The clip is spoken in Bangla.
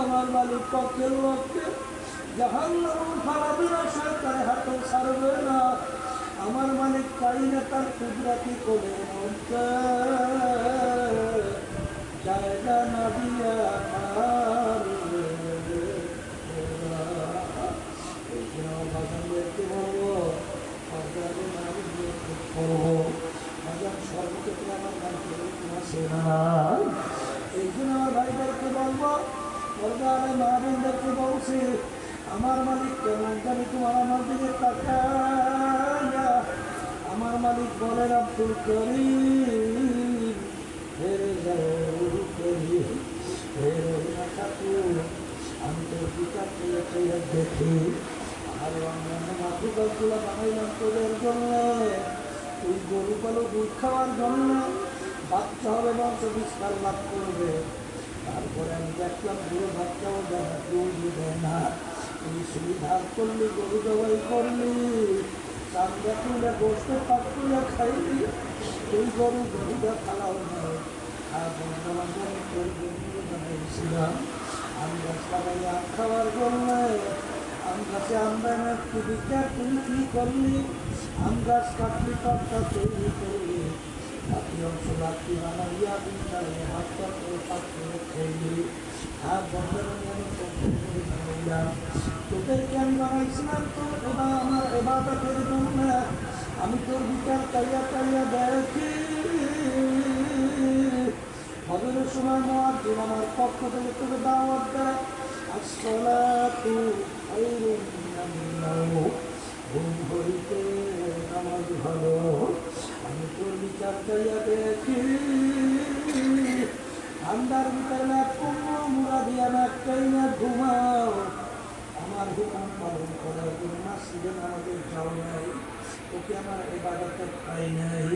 আমার মালিক পক্ষের লোককে জাহান ফালাবে না সরকারের হাতে ছাড়বে না আমার মালিক না তার কুদরাতি বাগান সর্বক্ষেত্রে আমার এই জন্য আমার ভাইদেরকে বলব বাগানে নারীদেরকে বলছি আমার মালিক কেমন জানি তোমার আমার দিকে তাকায়া আমার মালিক? বলেন আব্দুল করিম হেরে যাও করিম হেরে না আমি তোর চেয়ে দেখি আর অন্যান্য মাতৃকালগুলো বানাইলাম তোদের জন্য তুই গরু পালো দুধ খাওয়ার জন্য বাচ্চা হবে বংশ বিস্তার লাভ করবে। তারপরে আমি দেখলাম দুটো বাচ্চাও দেয় দুধ দেয় না। তুই সুবিধা করলি, গরু জবাই করলি। চান্দা তুলে বসতে পাক তুলে খাইলি। তুই গরু গরুটা খালাও নয় আর জন্য বানাইছিলাম আম গাছ খাওয়ার জন্য তুই তুই কি করলি? তৈরি করলি। অংশ আর আমি বানাইছিলাম আমার এবাদতের জন্য আমি তোর বিচার চাইয়া চাইয়া দেখি হজরের সময় মহাজিন আমার পক্ষ থেকে তোকে দাওয়াত দেয়। আসসালাতু খায়রুম ঠান্ডার ভিতরে না কুমড়ো মুড়া দিয়া না ঘুমাও আমার হুকুম পালন করার জন্য মাসিদের আমাদের যাও নাই ওকে আমার এবাদতে পাই নাই।